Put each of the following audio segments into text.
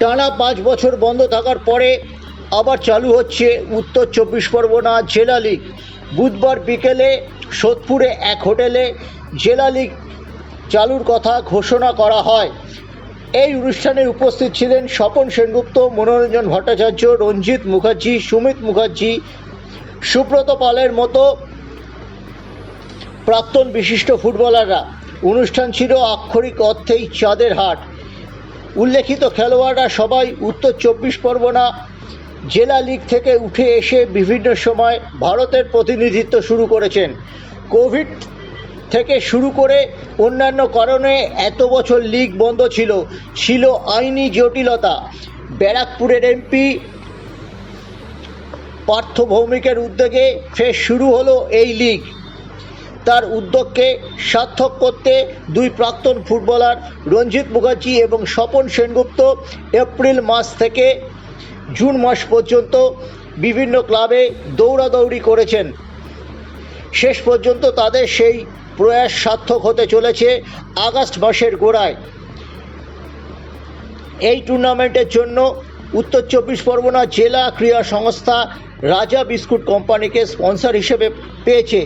টানা পাঁচ বছর বন্ধ থাকার পরে আবার চালু হচ্ছে উত্তর চব্বিশ পরগনা জেলা লীগ। বুধবার বিকেলে সোদপুরে এক হোটেলে জেলা লীগ চালুর কথা ঘোষণা করা হয়। এই অনুষ্ঠানে উপস্থিত ছিলেন স্বপন সেনগুপ্ত, মনোরঞ্জন ভট্টাচার্য, রঞ্জিত মুখার্জি, সুমিত মুখার্জি, সুব্রত পালের মতো প্রাক্তন বিশিষ্ট ফুটবলাররা। অনুষ্ঠান ছিল আক্ষরিক অর্থেই চাঁদের হাট। উল্লেখিত খেলোয়াড়রা সবাই উত্তর চব্বিশ পরগনা জেলা লীগ থেকে উঠে এসে বিভিন্ন সময় ভারতের প্রতিনিধিত্ব শুরু করেছেন। কোভিড থেকে শুরু করে অন্যান্য কারণে এত বছর লীগ বন্ধ ছিল ছিল আইনি জটিলতা। ব্যারাকপুরের এমপি পার্থ ভৌমিকের উদ্যোগে ফের শুরু হলো এই লীগ। তার উদ্যোগকে সার্থক করতে দুই প্রাক্তন ফুটবলার রঞ্জিত মুখার্জি এবং স্বপন সেনগুপ্ত এপ্রিল মাস থেকে জুন মাস পর্যন্ত বিভিন্ন ক্লাবে দৌড়াদৌড়ি করেছেন। শেষ পর্যন্ত তাদের সেই প্রয়াস সার্থক হতে চলেছে আগস্ট মাসের গোড়ায়। এই টুর্নামেন্টের জন্য উত্তর চব্বিশ পরগনা জেলা ক্রীড়া সংস্থা রাজা বিস্কুট কোম্পানিকে স্পন্সর হিসেবে পেয়েছে।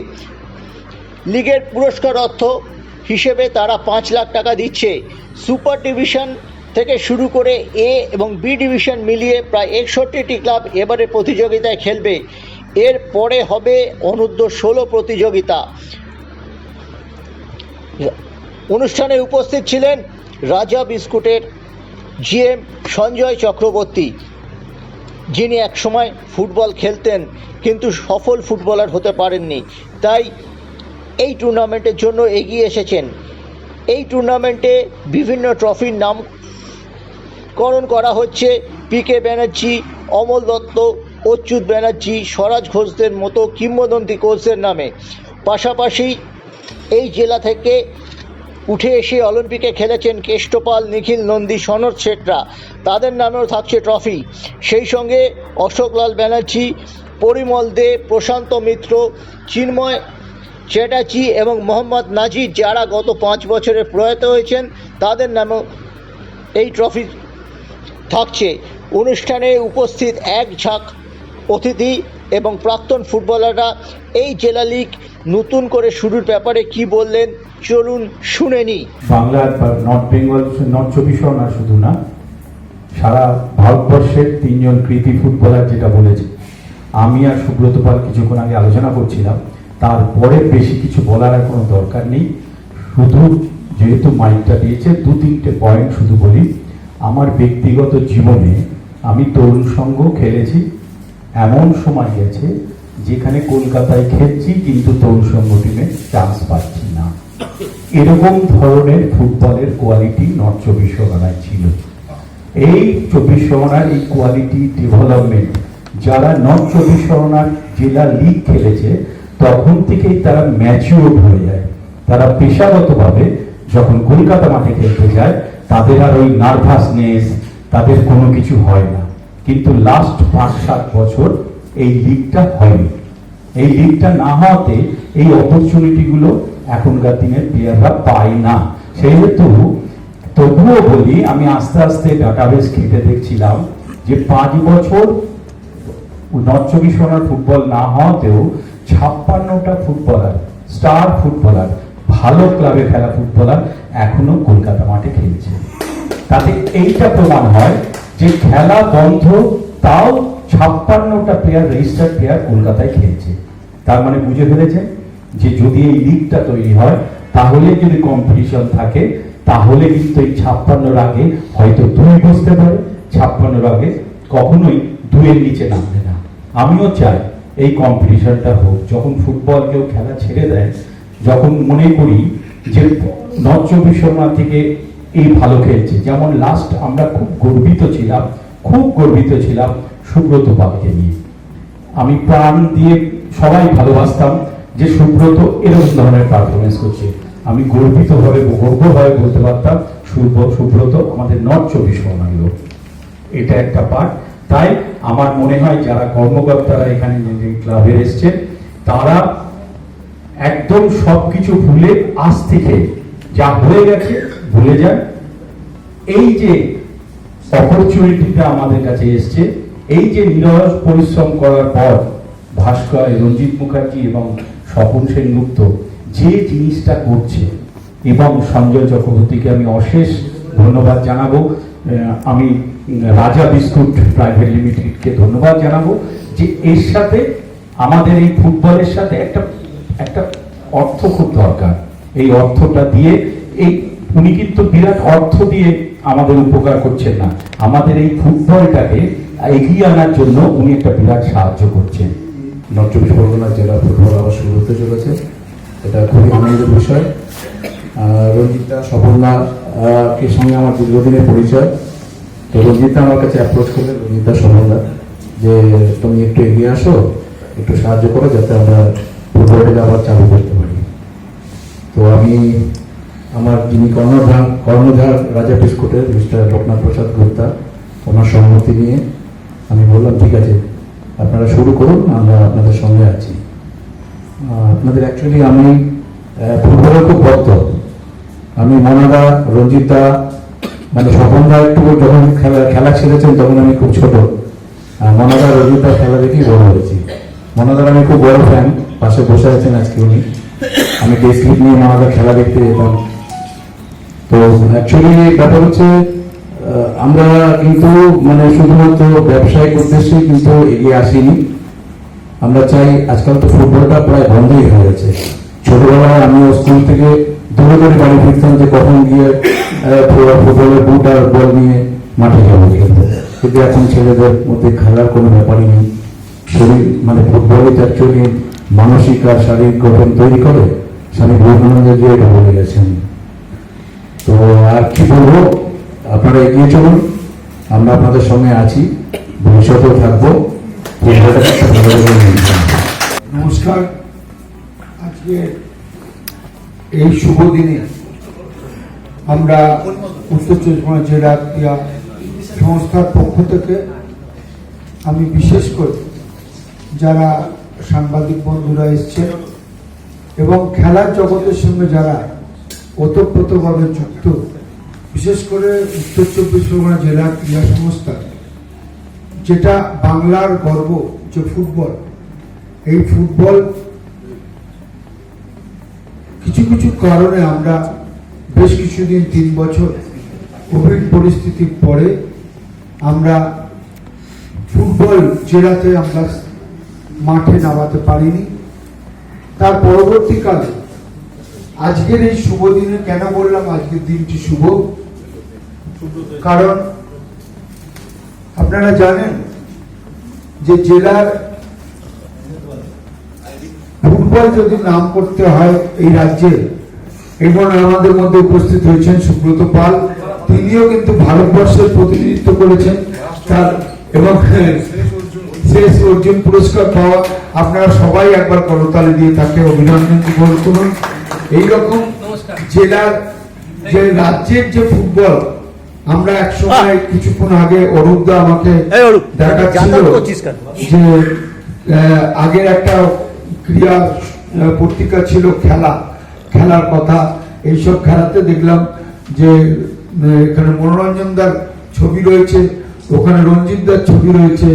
লিগের পুরস্কার অর্থ হিসেবে তারা পাঁচ লাখ টাকা দিচ্ছে। সুপার ডিভিশন থেকে শুরু করে এ এবং বি ডিভিশন মিলিয়ে প্রায় একষট্টিটি ক্লাব এবারে প্রতিযোগিতায় খেলবে। এর পরে হবে অনূর্ধ্ব ষোলো প্রতিযোগিতা। অনুষ্ঠানে উপস্থিত ছিলেন রাজা বিস্কুটের জিএম সঞ্জয় চক্রবর্তী, যিনি একসময় ফুটবল খেলতেন, কিন্তু সফল ফুটবলার হতে পারেননি। তাই এই টুর্নামেন্টের জন্য এগিয়ে এসেছেন। এই টুর্নামেন্টে বিভিন্ন ট্রফির নামকরণ করা হচ্ছে। পিকে ব্যানার্জি অমল দত্ত, অচ্যুত ব্যানার্জি, স্বরাজ ঘোষদের মতো কিংবদন্তি কোচদের নামে। পাশাপাশি এই জেলা থেকে উঠে এসে অলিম্পিকে খেলেছেন কেষ্টপাল, নিখিল নন্দী সনদ শেটরা। তাদের নামেও থাকছে ট্রফি। সেই সঙ্গে অশোকলাল ব্যানার্জি, পরিমল দে, প্রশান্ত মিত্র, চিন্ময় চ্যাটার্জি এবং মোহাম্মদ নাজির যারা গত পাঁচ বছরে প্রয়াত হয়েছেন, তাদের নামেও এই ট্রফি থাকছে। অনুষ্ঠানে উপস্থিত এক ঝাঁক অতিথি এবং প্রাক্তন ফুটবলাররা এই জেলা লীগ নতুন করে শুরুর ব্যাপারে কি বললেন, চলুন শুনে নিই বাংলার নর্থ বেঙ্গল, নর্থ চব্বিশ পরগনা শুধু না, সারা ভারতবর্ষের তিনজন কৃতি ফুটবলার যেটা বলেছে, আমি আর সুব্রত পাল কিছুক্ষণ আগে আলোচনা করছিলাম তারপরে বেশি কিছু বলার আর কোনো দরকার নেই। শুধু যেহেতু মাইকটা দিয়েছে, দু তিনটে পয়েন্ট শুধু বলি। আমার ব্যক্তিগত জীবনে আমি তরুণ সংঘ খেলেছি। এমন সময় গেছে যেখানে কলকাতায় খেলছি, কিন্তু তরুণ সংঘ টিমে চান্স পাচ্ছি না। এরকম ধরনের ফুটবলের কোয়ালিটি নর্থ চব্বিশ পরগনায় ছিল। এই চব্বিশ পরগনার এই কোয়ালিটি ডেভেলপমেন্ট যারা নর্থ চব্বিশ পরগনার জেলা লিগ খেলেছে তখন থেকেই তারা ম্যাচিওর হয়ে যায়। তারা পেশাগতভাবে যখন কলকাতা মাঠে খেলতে যায়, তাদের আর ওই নার্ভাসনেস তাদের কোনো কিছু হয় না। কিন্তু লাস্ট পাঁচ, সাত বছর এই লিগটা হয়নি। এই লিগটা না হওয়াতে এই অপরচুনিটিগুলো এখনকার দিনের প্লেয়াররা পায় না। সেহেতু তবুও বলি, আমি আস্তে আস্তে ডাটাবেস ঘেটে দেখছিলাম যে পাঁচ বছর নর্থ চব্বিশ ফুটবল না হওয়াতেও ছাপ্পান্নটা ফুটবলার স্টার ফুটবলার ভালো ক্লাবে খেলা ফুটবলার এখনও কলকাতা মাঠে খেলছে। তাতে এইটা প্রমাণ হয় যে খেলা বন্ধ, তাও ছাপ্পান্নটা প্লেয়ার রেজিস্টার্ড প্লেয়ার কলকাতায় খেলছে। তার মানে বুঝে ফেলেছেন যে যদি এই লিগটা তৈরি হয়, তাহলে যদি কম্পিটিশন থাকে, তাহলে কিন্তু এই ছাপ্পান্নর আগে হয়তো দুই বসতে পারে ছাপ্পান্নর আগে কখনোই দুইয়ের নিচে নামবে না। আমিও চাই এই কম্পিটিশনটা হোক, যখন ফুটবল কেউ খেলা ছেড়ে দেয়, যখন মনে করি যে নর্থ চব্বিশ পরগনা থেকে এই ভালো খেলছে। যেমন লাস্ট আমরা খুব গর্বিত ছিলাম, খুব গর্বিত ছিলাম সুব্রত পালকে নিয়ে। আমি প্রাণ দিয়ে সবাই ভালোবাসতাম যে সুব্রত এরকম ধরনের পারফরমেন্স করছে। আমি গর্বিতভাবে, গর্বভাবে বলতে পারতাম সুব্র- সুব্রত আমাদের নর্থ চব্বিশ পরগনার লোক। এটা একটা পার্ট তাই আমার মনে হয় যারা কর্মকর্তারা এখানে ক্লাবে এসছে, তারা একদম সবকিছু ভুলে আজ থেকে যা হয়ে গেছে ভুলে যান। এই যে অপরচুনিটিটা আমাদের কাছে এসছে, এই যে নিরস পরিশ্রম করার পর ভাস্কর রঞ্জিত মুখার্জি এবং স্বপন সেনগুপ্ত যে জিনিসটা করছে এবং সঞ্জয় চক্রবর্তীকে আমি অশেষ ধন্যবাদ জানাব। আমি রাজা বিস্কুট প্রাইভেট লিমিটেডকে ধন্যবাদ জানাব যে এর সাথে আমাদের এই ফুটবলের সাথে একটা একটা অর্থ খুব দরকার। এই অর্থটা দিয়ে এই, উনি কিন্তু বিরাট অর্থ দিয়ে আমাদের উপকার করছেন না। আমাদের এই ফুটবলটাকে এগিয়ে আনার জন্য উনি একটা বিরাট সাহায্য করছেন। নর্থ চব্বিশ পরগনা জেলা ফুটবল আবার শুরু হতে চলেছে। এটা খুবই আনন্দের বিষয়। রঞ্জিতা সফলদা কে সঙ্গে আমার দীর্ঘদিনের পরিচয়। তো রঞ্জিতা আমার কাছে অ্যাপ্রোচ করলেন, রঞ্জিতা সফলদা যে তুমি একটু এগিয়ে আসো, একটু সাহায্য করো যাতে আমরা ফুটবলটাকে আবার চালু করতে পারি। তো আমি আমার যিনি কর্ণধার কর্ণধার রাজা বিস্কুটের মিস্টার লোকনাথ প্রসাদ গুপ্তা, ওনার সম্মতি নিয়ে আমি বললাম, ঠিক আছে, আপনারা শুরু করুন, আমরা আপনাদের সঙ্গে আছি। আপনাদের অ্যাকচুয়ালি আমি ফুটবলের খুব ভক্ত। আমি মনাদা, রঞ্জিতা মানে স্বপনদা একটু যখন খেলা খেলা ছেড়েছেন তখন আমি খুব ছোট। আর মনাদা, রঞ্জিতা খেলা দেখেই বড় হয়েছি। মনাদার আমি খুব বড় ফ্যান পাশে বসে আছেন আজকে উনি। আমি লিগ নিয়ে মনাদার খেলা দেখতে যেতাম। তো অ্যাকচুয়ালি ব্যাপার হচ্ছে আমরা কিন্তু মানে শুধুমাত্র ব্যবসায়িক উদ্দেশ্যে কিন্তু এগিয়ে আসিনি। আমরা চাই আজকাল তো ফুটবলটা প্রায় বন্ধই হয়ে গেছে। ছোটবেলায় আমিও স্কুল থেকে দূরে দূরে বাড়ি ফিরতাম যে কখন গিয়ে ফুটবলের বুট আর বল নিয়ে মাঠে যাব খেলতে কিন্তু এখন ছেলেদের মধ্যে খেলার কোনো ব্যাপারই নেই। শরীর মানে ফুটবলে অ্যাকচুয়ালি মানসিক আর শারীরিক গঠন তৈরি করে স্বামী বিবেকানন্দ যে এটা বলে গেছেন। তো আর কি বলব আপনারা এগিয়ে চলুন। আমরা আপনাদের সঙ্গে আছি ভবিষ্যতেও থাকব। নমস্কার। আজকে এই শুভ দিনে আমরা উত্তর চব্বিশ পরগনা জেলা ক্রীড়া সংস্থার পক্ষ থেকে আমি বিশেষ করে যারা সাংবাদিক বন্ধুরা এসছেন এবং খেলার জগতের সঙ্গে যারা ওতপ্রোতভাবে যুক্ত, বিশেষ করে উত্তর চব্বিশ পরগনা জেলা ক্রীড়া সংস্থা, যেটা বাংলার গর্ব যে ফুটবল, এই ফুটবল কিছু কারণে আমরা বেশ কিছুদিন, তিন বছর কোভিড পরিস্থিতির পরে আমরা ফুটবল জেলাতে আমরা মাঠে নামাতে পারিনি। তার পরবর্তীকালে আজকের এই শুভ দিনে কেন বললাম আজকের দিনটি শুভ? কারণ আপনারা জানেন যে জেলার ফুটবল যদি নাম করতে হয় এই রাজ্যে এবং আমাদের মধ্যে উপস্থিত হয়েছেন সুব্রত পাল। তিনিও কিন্তু ভারতবর্ষের প্রতিনিধিত্ব করেছেন। তার এবং শেষ অর্জুন পুরস্কার পাওয়া আপনারা সবাই একবার করতালি দিয়ে তাকে অভিনন্দন গ্রহণ করুন। এইরকম জেলার যে রাজ্যের যে ফুটবল আমরা এক সময় কিছুক্ষণ আগে অরূপদা আমাকে দেখাচ্ছিল? যে আগের একটা ক্রিয়া পত্রিকা ছিল খেলা। খেলার কথা এইসব খেলাতে দেখলাম যে এখানে মনোরঞ্জন দার ছবি রয়েছে, ওখানে রঞ্জিত দার ছবি রয়েছে